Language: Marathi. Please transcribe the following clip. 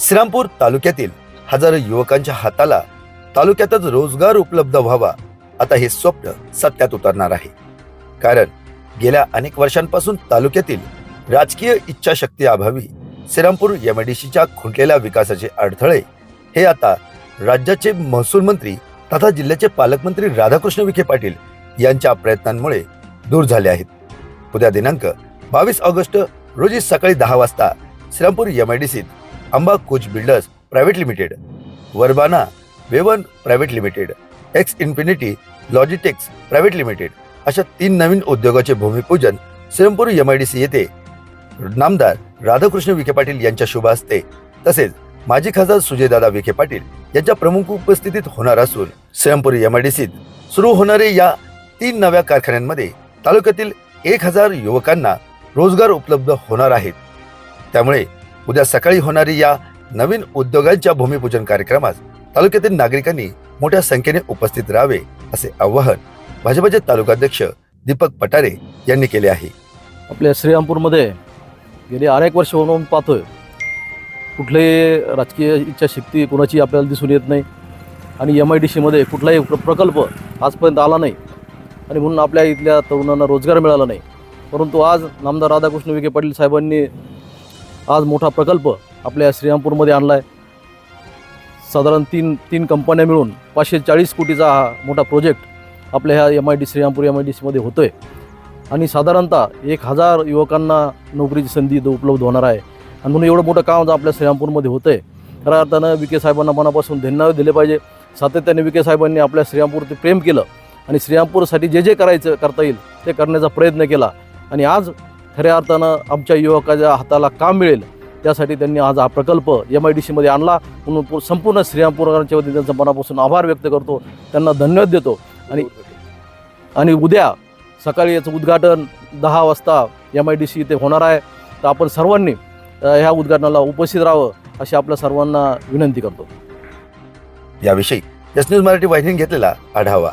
श्रीरामपूर तालुक्यातील हजारो युवकांच्या हाताला तालुक्यातच रोजगार उपलब्ध व्हावा आता हे स्वप्न सत्यात उतरणार आहे. कारण गेल्या अनेक वर्षांपासून तालुक्यातील राजकीय इच्छाशक्ती अभावी श्रीरामपूर एमआयडीसीच्या खुंटलेल्या विकासाचे अडथळे हे आता राज्याचे महसूल मंत्री तथा जिल्ह्याचे पालकमंत्री राधाकृष्ण विखे पाटील यांच्या प्रयत्नांमुळे दूर झाले आहेत. उद्या दिनांक बावीस ऑगस्ट रोजी सकाळी दहा वाजता Shrirampur एमआयडीसीत Amba coach builders private limited वर्बाना woven private limited X infinity Logitex private limited अशा तीन नवीन उद्योगाचे भूमिपूजन डी एमआयडीसी येथे नामदार राधाकृष्ण विखे पाटील यांच्या शुभ हस्ते तसेच माजी खासदार सुजयदादा विखे पाटील यांच्या प्रमुख उपस्थितीत होणार असून श्रीरामपूर एमआयडीसीत सुरू होणारे या तीन नव्या कारखान्यांमध्ये तालुक्यातील एक हजार युवकांना रोजगार उपलब्ध होणार आहेत त्यामुळे उद्या सकाळी होणारी या नवीन उद्योगांच्या भूमिपूजन कार्यक्रमास तालुक्यातील नागरिकांनी मोठ्या संख्येने उपस्थित राहावे असे आवाहन भाजपचे तालुकाध्यक्ष दीपक पटारे यांनी केले आहे. आपल्या श्रीरामपूरमध्ये गेली अनेक वर्ष होऊन पाहतोय. कुठलेही राजकीय इच्छाशक्ती कोणाची आपल्याला दिसून येत नाही. आणि एम आय डी सीमध्ये कुठलाही प्र प्रकल्प आजपर्यंत आला नाही. आणि म्हणून आपल्या इथल्या तरुणांना रोजगार मिळाला नाही. परंतु आज नामदार राधाकृष्ण विखे पाटील साहेबांनी आज मोठा प्रकल्प आपल्या श्रीरामपूरमध्ये आणला आहे साधारण तीन तीन कंपन्या मिळून पाचशे चाळीस कोटीचा हा मोठा प्रोजेक्ट आपल्या ह्या M I D Shrirampur M I D सीमध्ये होतो आहे आणि साधारणतः एक हजार युवकांना नोकरीची संधी इथं उपलब्ध होणार आहे. आणि म्हणून एवढं मोठं काम जर आपल्या श्रीरामपूरमध्ये होतं आहे खऱ्या अर्थानं विखे साहेबांना मनापासून धन्यवाद दिले पाहिजे. सातत्याने विखे साहेबांनी आपल्या श्रीरामपूरवरती प्रेम केलं. आणि श्रीरामपूरसाठी जे जे करायचं करता येईल ते करण्याचा प्रयत्न केला. आणि आज खऱ्या अर्थानं आमच्या युवकाच्या हाताला काम मिळेल. त्यासाठी त्यांनी आज हा प्रकल्प एम आय डी सीमध्ये आणला. म्हणून संपूर्ण श्रीरामपूरकरांच्या वतीने त्यांचा मनापासून आभार व्यक्त करतो. त्यांना धन्यवाद देतो. आणि आणि उद्या सकाळी याचं उद्घाटन दहा वाजता एम आय डी सी इथे होणार आहे. तर आपण सर्वांनी ह्या उद्घाटनाला उपस्थित राहावं अशी आपल्या सर्वांना विनंती करतो. याविषयी यस न्यूज मराठी वाहिनीने घेतलेला आढावा.